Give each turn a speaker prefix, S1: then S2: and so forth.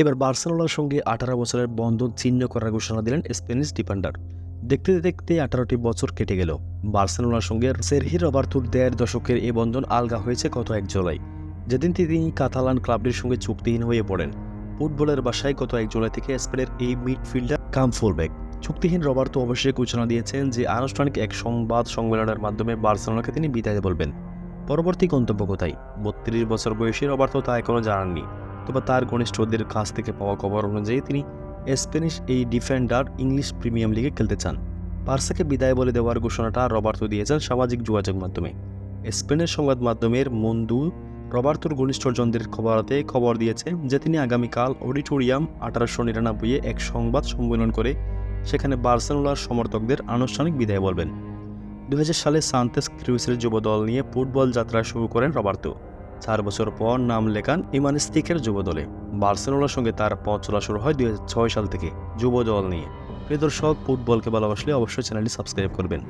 S1: এবার বার্সেলোনার সঙ্গে আঠারো বছরের বন্ধন ছিন্ন করার ঘোষণা দিলেন স্প্যানিশ ডিফেন্ডার। দেখতে দেখতে আঠারোটি বছর কেটে গেল। বার্সেলোনার সঙ্গে সেরহি রবার্তুর দেড় দশকের এই বন্ধন আলগা হয়েছে গত এক জুলাই। যেদিন তিনি কাতালান ক্লাবটির সঙ্গে চুক্তিহীন হয়ে পড়েন। ফুটবলের বাসায় গত এক জুলাই থেকে স্পেনের এই মিডফিল্ডার কাম ফুলব্যাক চুক্তিহীন রবার্তো অবশ্যই ঘোষণা দিয়েছেন যে আনুষ্ঠানিক এক সংবাদ সম্মেলনের মাধ্যমে বার্সেলোনাকে তিনি বিদায় বলবেন। পরবর্তী গন্তব্য কোথায়? বত্রিশ বছর বয়সী রবার্তো তা এখনও জানাননি। তবে তার ঘনিষ্ঠদের কাছ থেকে পাওয়া খবর অনুযায়ী তিনি স্প্যানিশ এই ডিফেন্ডার ইংলিশ প্রিমিয়াম লিগে খেলতে চান। পার্সাকে বিদায় বলে দেওয়ার ঘোষণাটা রবার্তো দিয়েছেন সামাজিক যোগাযোগ মাধ্যমে। স্পেনের সংবাদ মাধ্যমের মন্দু রবার্তোর ঘনিষ্ঠজনদের খবরাতে খবর দিয়েছে যে তিনি আগামীকাল অডিটোরিয়াম আঠারোশো নিরানব্বইয়ে এক সংবাদ সম্মেলন করে সেখানে বার্সেলোনার সমর্থকদের আনুষ্ঠানিক বিদায় বলবেন। দু হাজার সালে সান্তেস ক্রিউসের যুব দল নিয়ে ফুটবল যাত্রা শুরু করেন রবার্তো। চার বছর পর নাম লেখান ইমান স্তিকের যুবদলে। বার্সেলোনার সঙ্গে তার পথ চলা শুরু হয় দুই হাজার ছয় সাল থেকে। যুবদল নিয়ে। প্রিয় দর্শক, ফুটবলকে ভালোবাসলে অবশ্যই চ্যানেলটি সাবস্ক্রাইব করবেন।